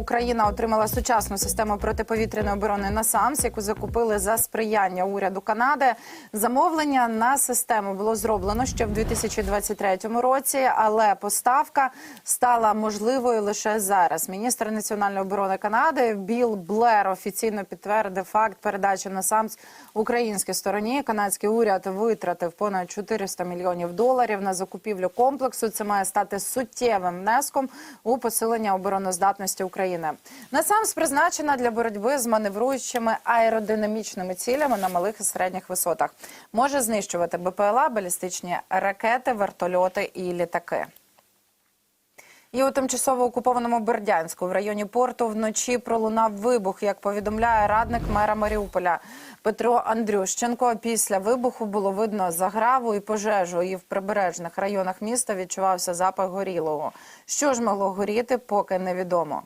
Україна отримала сучасну систему протиповітряної оборони НАСАМС, яку закупили за сприяння уряду Канади. Замовлення на систему було зроблено ще в 2023 році, але поставка стала можливою лише зараз. Міністр національної оборони Канади Біл Блер офіційно підтвердив факт передачі НАСАМС українській стороні. Канадський уряд витратив понад 400 мільйонів доларів на закупівлю комплексу. Це має стати суттєвим внеском у посилення обороноздатності України. НАСАМС призначена для боротьби з маневруючими аеродинамічними цілями на малих і середніх висотах. Може знищувати БПЛА, балістичні ракети, вертольоти і літаки. І у тимчасово окупованому Бердянську в районі порту вночі пролунав вибух, як повідомляє радник мера Маріуполя Петро Андрющенко. Після вибуху було видно заграву і пожежу. І в прибережних районах міста відчувався запах горілого. Що ж могло горіти, поки невідомо.